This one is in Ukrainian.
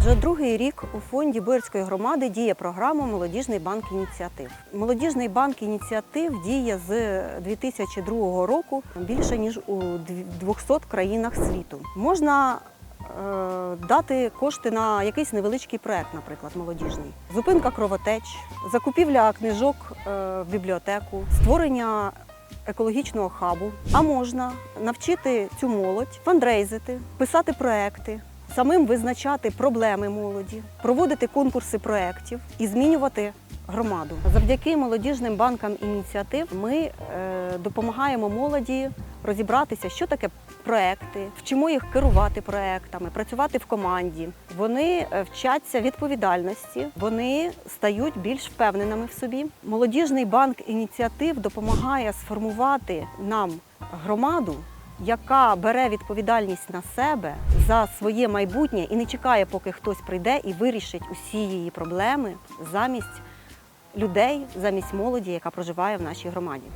Вже другий рік у фонді Боярської громади діє програма Молодіжний банк ініціатив. Молодіжний банк ініціатив діє з 2002 року більше ніж у дві- 200 країнах світу. Можна е, дати кошти на якийсь невеличкий проект, наприклад, молодіжний. Зупинка кровотеч, закупівля книжок е, в бібліотеку, створення екологічного хабу. А можна навчити цю молодь фандрейзити, писати проекти, самим визначати проблеми молоді, проводити конкурси проєктів і змінювати громаду. Завдяки молодіжним банкам ініціатив ми е, допомагаємо молоді розібратися, що таке проекти, вчимо їх керувати проектами, працювати в команді. Вони е, вчаться відповідальності, вони стають більш впевненими в собі. Молодіжний банк ініціатив допомагає сформувати нам громаду, яка бере відповідальність на себе за своє майбутнє і не чекає, поки хтось прийде і вирішить усі її проблеми замість людей, замість молоді, яка проживає в нашій громаді.